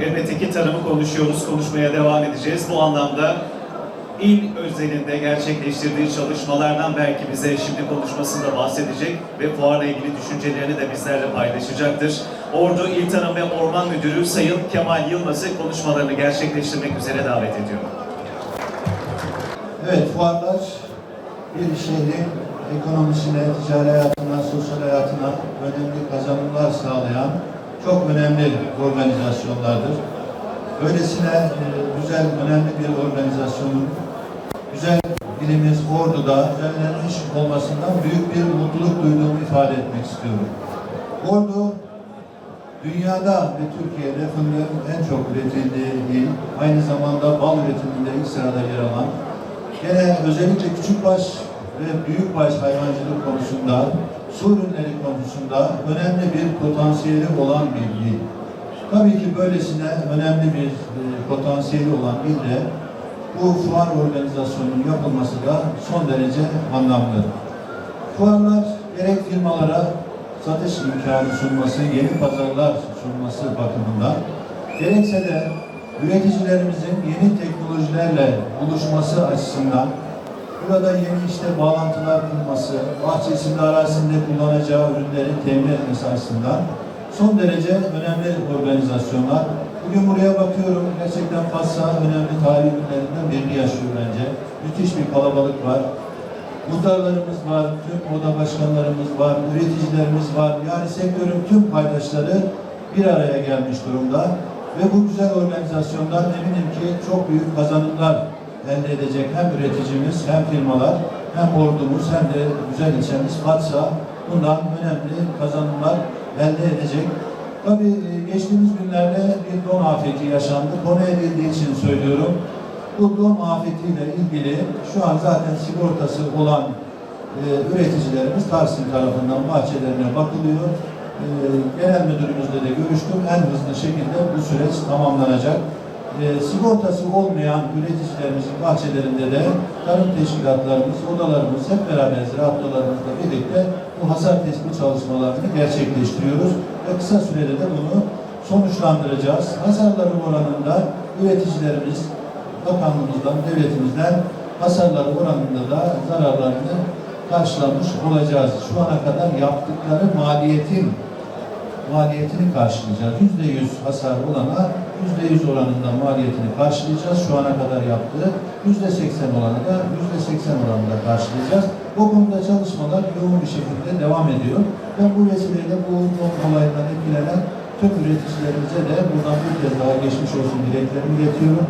Elbette ki tarımı konuşuyoruz, konuşmaya devam edeceğiz. Bu anlamda il özelinde gerçekleştirdiği çalışmalardan belki bize şimdi konuşmasında bahsedecek ve fuarla ilgili düşüncelerini de bizlerle paylaşacaktır. Ordu İl Tarım ve Orman Müdürü Sayın Kemal Yılmaz'ı konuşmalarını gerçekleştirmek üzere davet ediyorum. Evet, fuarlar bir şehrin ekonomisine, ticari hayatına, sosyal hayatına önemli kazanımlar sağlayan çok önemli organizasyonlardır. Böylesine e, güzel, önemli bir organizasyonun güzel ilimiz Ordu'da düzenlenmiş olmasından büyük bir mutluluk duyduğumu ifade etmek istiyorum. Ordu, dünyada ve Türkiye'de fındığın en çok üretildiği il, aynı zamanda bal üretiminde ilk sırada yer alan, Gene özellikle küçükbaş ve büyükbaş hayvancılık konusunda, su ürünleri konusunda önemli bir potansiyeli olan bir il. Tabii ki böylesine önemli bir e, potansiyeli olan ilde bu fuar organizasyonunun yapılması da son derece anlamlı. Fuarlar gerek firmalara satış imkanı sunması, yeni pazarlar sunması bakımından, gerekse de üreticilerimizin yeni teknolojilerle buluşması açısından burada yeni işte bağlantılar kurması, bahçesinde arazisinde kullanacağı ürünleri temin etmesi açısından son derece önemli organizasyonlar. Bugün buraya bakıyorum gerçekten Fatsa önemli tarihi ürünlerinden birini yaşıyor bence. Müthiş bir kalabalık var. Muhtarlarımız var, tüm oda başkanlarımız var, üreticilerimiz var. Yani sektörün tüm paydaşları bir araya gelmiş durumda. Ve bu güzel organizasyondan eminim ki çok büyük kazanımlar elde edecek hem üreticimiz hem firmalar hem ordumuz hem de güzel ilçemiz Fatsa bundan önemli kazanımlar elde edecek. Tabii e, geçtiğimiz günlerde bir don afeti yaşandı. Konu edildiği için söylüyorum. Bu don afetiyle ilgili şu an zaten sigortası olan e, üreticilerimiz Tarsim tarafından bahçelerine bakılıyor. E, genel müdürümüzle de görüştüm. En hızlı şekilde bu süreç tamamlanacak. E, sigortası olmayan üreticilerimizin bahçelerinde de tarım teşkilatlarımız, odalarımız hep beraber ziraat birlikte bu hasar tespit çalışmalarını gerçekleştiriyoruz ve kısa sürede de bunu sonuçlandıracağız. Hasarların oranında üreticilerimiz bakanlığımızdan, devletimizden hasarları oranında da zararlarını karşılamış olacağız. Şu ana kadar yaptıkları maliyetin maliyetini karşılayacağız. Yüzde yüz hasar olana yüzde yüz oranında maliyetini karşılayacağız. Şu ana kadar yaptığı yüzde seksen olanı da yüzde seksen oranında karşılayacağız. Bu konuda çalışmalar yoğun bir şekilde devam ediyor. Ben bu vesileyle bu olaydan etkilenen tüm üreticilerimize de buradan bir kez daha geçmiş olsun dileklerimi iletiyorum.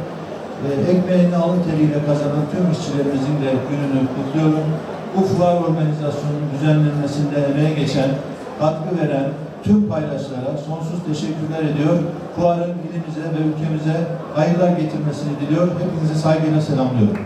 Ee, ekmeğini alın teriyle kazanan tüm işçilerimizin de gününü kutluyorum. Bu fuar organizasyonunun düzenlenmesinde emeğe geçen, katkı veren tüm paydaşlara sonsuz teşekkürler ediyor. Fuarın ilimize ve ülkemize hayırlar getirmesini diliyor. Hepinizi saygıyla selamlıyorum.